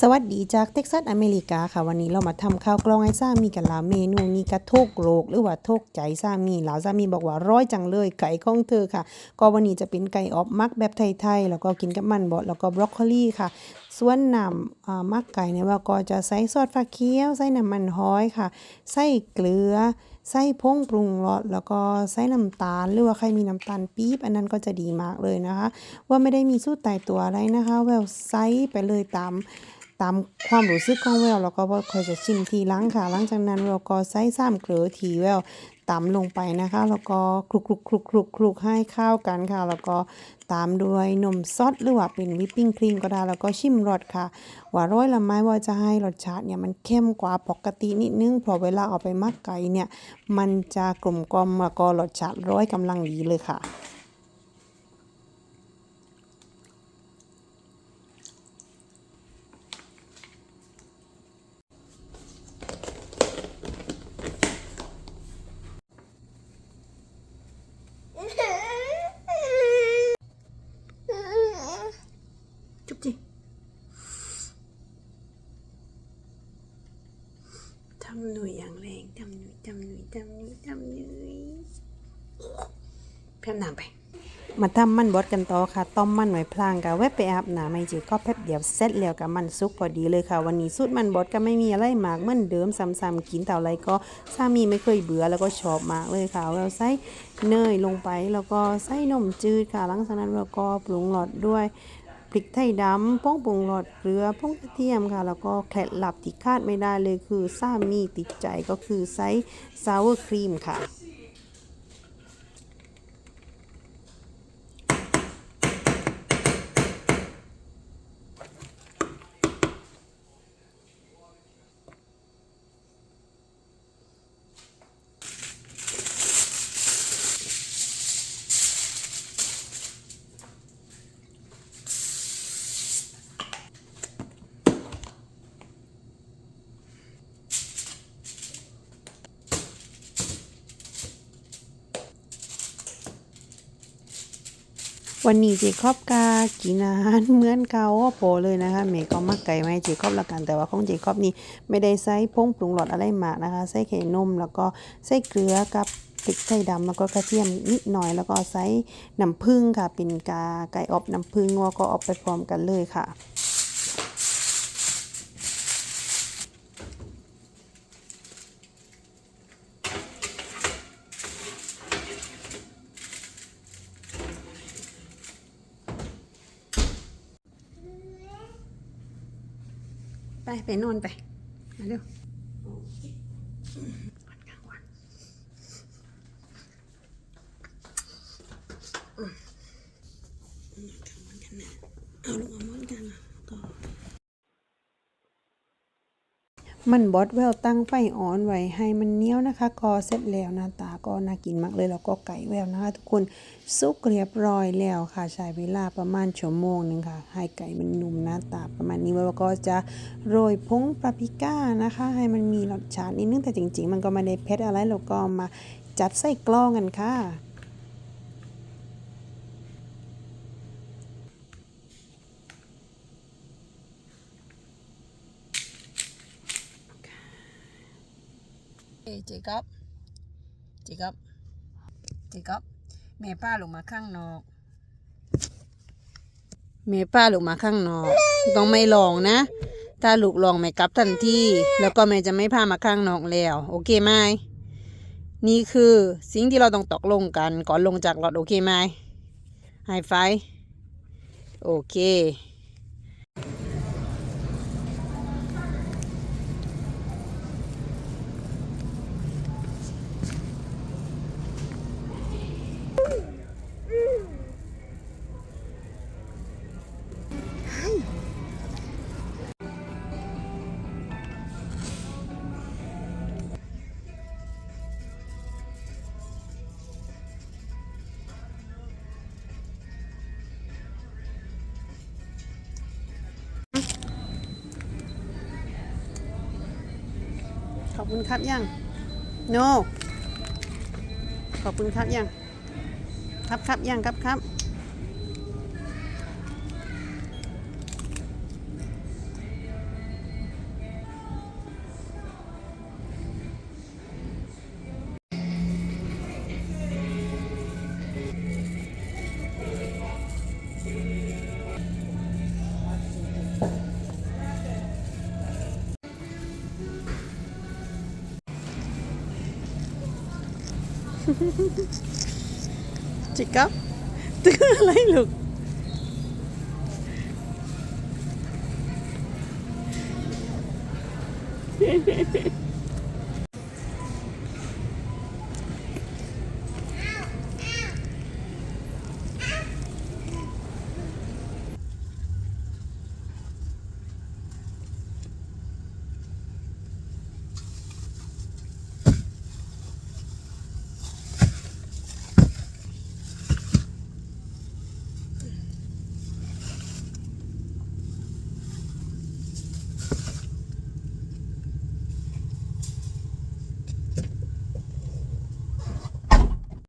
สวัสดีจากเท็กซัสอเมริกาค่ะ วันนี้เรามาทำข้าวกล้องให้สามีกันละเมนูนี้กระโทกโลกหรือว่าโทกใจสามีหลาวสามีบอกว่าร้อยจังเลยไก่ของเธอค่ะ ก็วันนี้จะเป็นไก่ออบมักแบบไทยๆแล้วก็กินกับมันบดแล้วก็บรอกโคลีค่ะ ส่วนน้ำอ่ามักไก่เนี่ยว่าก็จะใส่ซอสฟ้าเขียวใส่น้ำมันหอยค่ะใส่เกลือใส่ผงปรุงรสแล้วก็ใส่น้ำตาล หรือว่าใครมีน้ำตาลปี๊บอันนั้นก็จะดีมากเลยนะคะ ว่าไม่ได้มีสูตรตายตัวอะไรนะคะ แววไซส์ไปเลยตาม ตามความรู้สึกของแววแล้วก็บ่ค่อยจะชิมทีหลังค่ะ หลังจากนั้นแววก็ใส่ซ้ำเกลือทีแววตำลงไปนะคะ แล้วก็คลุกคลุกคลุกคลุกคลุกให้เข้ากันค่ะ แล้วก็ตามด้วยนมซอสหรือว่าเป็นวิปปิ้งครีมก็ได้ แล้วก็ชิมรสค่ะ ว่าร้อยละไม้ว่าจะให้รสชาติเนี่ยมันเข้มกว่าปกตินิดนึงพอเวลาเอาไปมักไก่เนี่ย มันจะกลมกล่อมแล้วก็รสชาติร้อยกำลังดีเลยค่ะ จุ๊บจิทำหนุ่ยอย่างแรงทำหนุ่ย ทำหนุ่ยทำหนุ่ยทำหนุ่ยเพิ่มน้ำไป มาทำมันบดกันต่อค่ะ ต้มมันไว้พลางกับแวะไปอาบน้ำไม่จีก็แป๊บเดียวเสร็จแล้วกับมันสุกพอดีเลยค่ะ วันนี้สูตรมันบดก็ไม่มีอะไรมากเหมือนเดิมซ้ำๆกินเต่าไรก็สามีไม่เคยเบื่อแล้วก็ชอบมากเลยค่ะเราใส่เนยลงไปแล้วก็ใส่นมจืดค่ะหลังจากนั้นเราก็ปรุงรสด้วย ริกไทยดำป้องปรุงรสเกลือป้องกระเทียมค่ะ แล้วก็เคล็ดลับที่คาดไม่ได้เลยคือสามีติดใจก็คือไซส์ซาวครีมค่ะ วันนี้เจคอบกากินอาหารเหมือนเกาโปเลยนะคะเมย์ก็มักไก่ไหมาให้เจคอบละกันแต่ว่าของเจคอบนี่ไม่ได้ใส่พงปรุงรสอะไรมากนะคะใส่ไข่นมแล้วก็ใส่เกลือกับพริกไทยดำแล้วก็กระเทียมนิดหน่อย แล้วก็ใส่น้ำผึ้งค่ะเป็นกาไก่อบน้ำผึ้งว่าก็ออกไปพร้อมกันเลยค่ะ ไป ไปนอนไป มาเร็ววันกลางวันอืมอืมกลางวันกันนะเอาลงมามอนกันนะก็ มันบดแววตั้งไฟอ่อนไว้ให้มันเนี้ยวนะคะ ก็เสร็จแล้วหน้าตาก็น่ากินมากเลยแล้วก็ไก่แววนะคะ ทุกคนสุกเรียบร้อยแล้วค่ะ ใช้เวลาประมาณชั่วโมงหนึ่งค่ะ ให้ไก่มันนุ่มหน้าตาประมาณนี้แล้วก็จะโรยผงปาปริก้านะคะ ให้มันมีรสชาตินิดนึงแต่จริง ๆ มันก็ไม่ได้เผ็ดอะไรแล้วก็มาจัดใส่กล้องกันค่ะ เอยเจคอบเจคอบเจคอบแม่ป้าลงมาข้างนอกแม่ป้าลงมาข้างนอก ต้องไม่ลองนะ ถ้าลูกลองแม่กลับทันทีแล้วก็แม่จะไม่พามาข้างนอกแล้ว โอเคไหมนี่คือสิ่งที่เราต้องตกลงกันก่อนลงจากรถโอเคไหมไฮไฟโอเค ขอบคุณครับยังโนขอบคุณครับยัง ครับครับยังครับครับ จิกกับตึกอะไรลูก